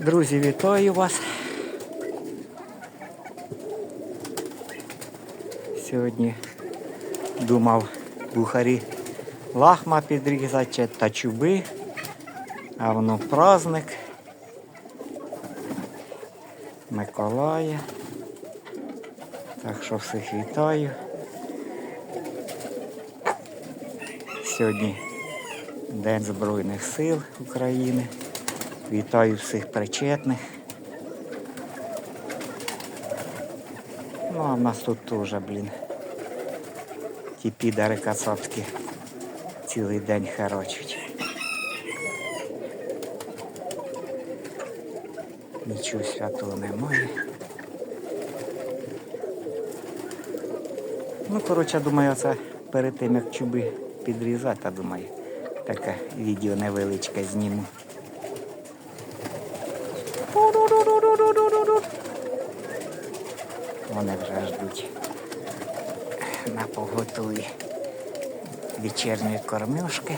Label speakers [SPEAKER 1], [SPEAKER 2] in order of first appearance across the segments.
[SPEAKER 1] Друзі, вітаю вас. Сьогодні думав бухарі лахма підрізати та чуби, а воно праздник Миколая. Так що всіх вітаю. Сьогодні День Збройних сил України. Вітаю всіх причетних. Ну, а в нас тут теж, блін. Ті підари кацапські цілий день харочуть. Нічого святого немає. Ну, коротше, думаю, це перед тим, як чуби підрізати, думаю, таке відео невеличке зніму. Вони на поготові вечірньої кормюшки.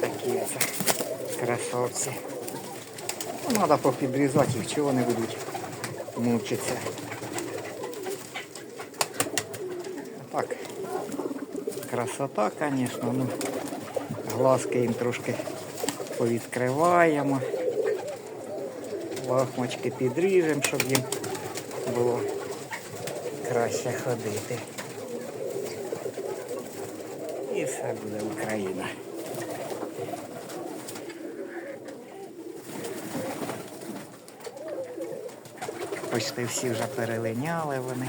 [SPEAKER 1] Такі ось красавці. Ну, треба попідрізати їх, чого вони будуть мучитися. Так, красота, звісно, ну, глазки їм трошки повідкриваємо, лахмочки підріжемо, щоб їм було краще ходити. І все буде Україна. Почти всі вже перелиняли вони.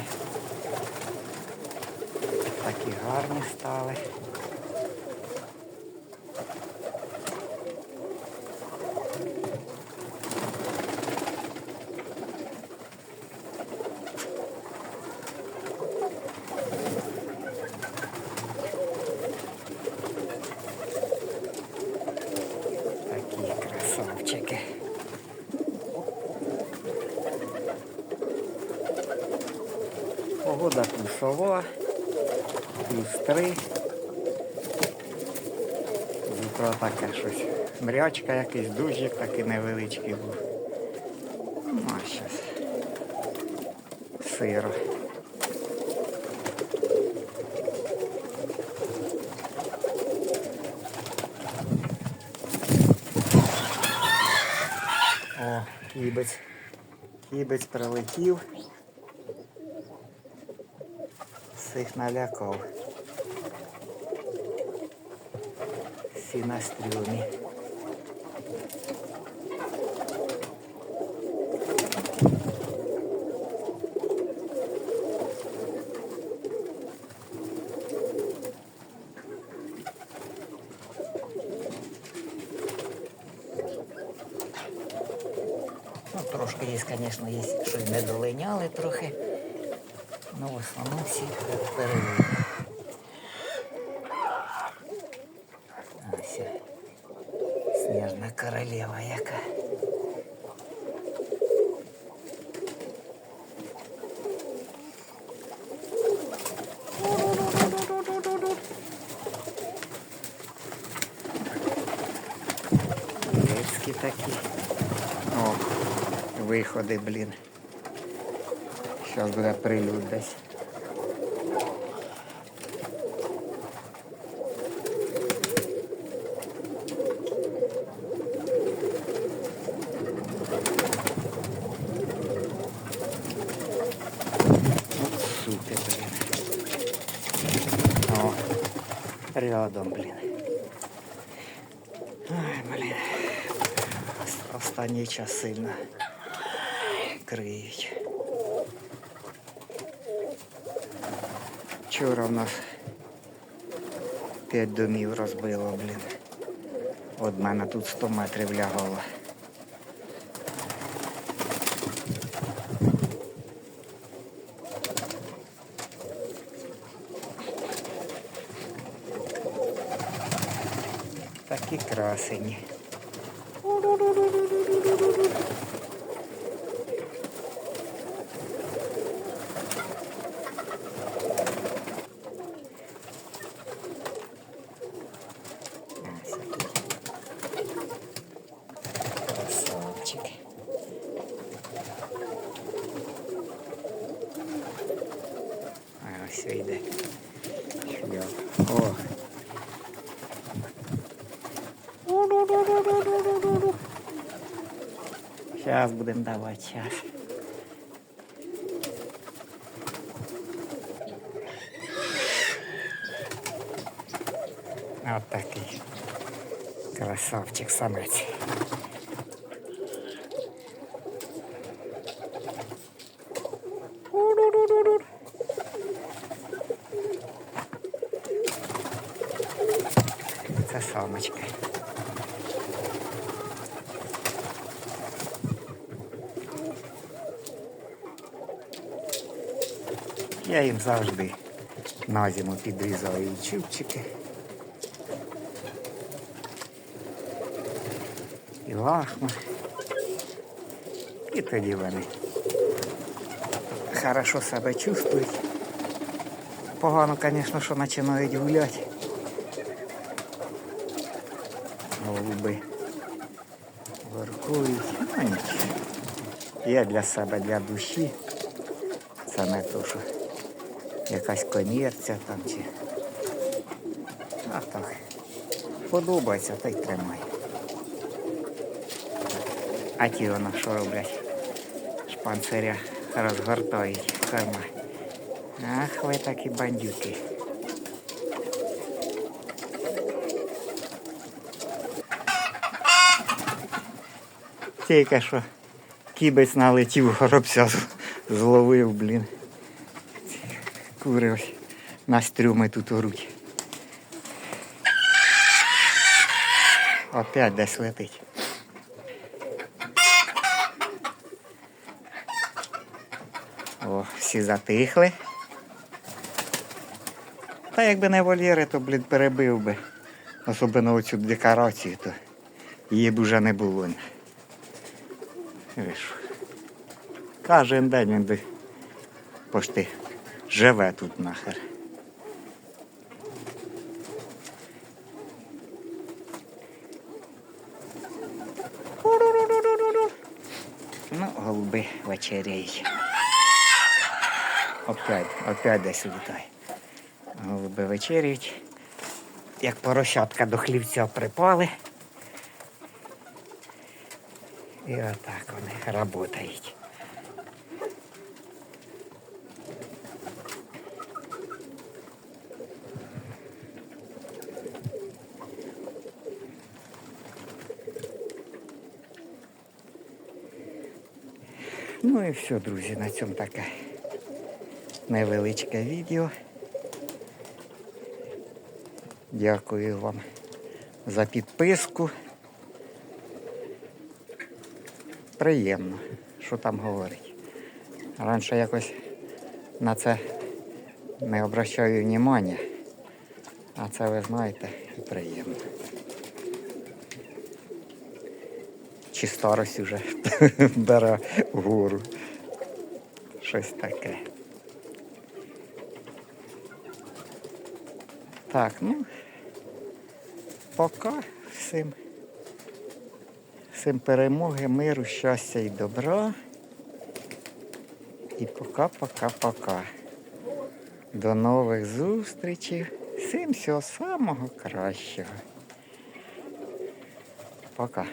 [SPEAKER 1] Такі гарні стали. Погода плюсова, плюс три. З таке щось. Мрячка якийсь дужик такий невеличкий був. Ну, а щас. Сиро. О, кібець. Кібець прилетів. Всіх налякав. Всі на стрілні. Ну, трошки є, звісно, є, що й не долиняли трохи. Ну, в основному всі перелили. Ось. Сніжна королева яка. Дітські такі. О, виходи, блін. Зараз буде прилюд десь. От суки, блін. О, рядом, блін. Ай, блін. Ос- Останній час сильно криють. Вчора в нас п'ять домів розбило, блін. От мене тут 100 метрів лягало. Такі красені. Ось такий. Красавчик. А ось йде. Шльоп. О. Зараз будемо давати час. От такий красавчик самець. Це самочка. Я їм завжди на зиму підрізаю і чубчики. І лахма. І тоді вони хорошо себе чувствують. Погано, звісно, що починають гуляти. Голуби воркують. Ну нічого. Я для себе, для душі. Це не то, що якась комірця там чи. А так. Подобається, та й тримай. А ті воно що роблять? Шпанциря розгортають корма. Ах, ви такі бандюки. Тільки що кібець налетів, горобця зловив, блін. Ці Кури ось на стрюми тут оруть. Опять десь летить. О, всі затихли. Та якби не вольєри, то, блін, перебив би. Особливо оцю декорацію, то її б уже не було. Виш. Кожен день він би пошти живе тут нахер. Ну, голуби вечеряють. Опять, опять десь літає. Голуби вечеряють. Як поросятка до хлівця припали. І отак вони працюють. Ну і все, друзі, на цьому таке невеличке відео. Дякую вам за підписку. Приємно, що там говорить. Раніше якось на це не обращаю внимання, а це ви знаєте приємно. Чи старость уже бере вгору. Щось таке. Так, ну пока всім. Всім перемоги, миру, щастя і добра. І пока-пока-пока. До нових зустрічей. Всім всього самого кращого. Пока.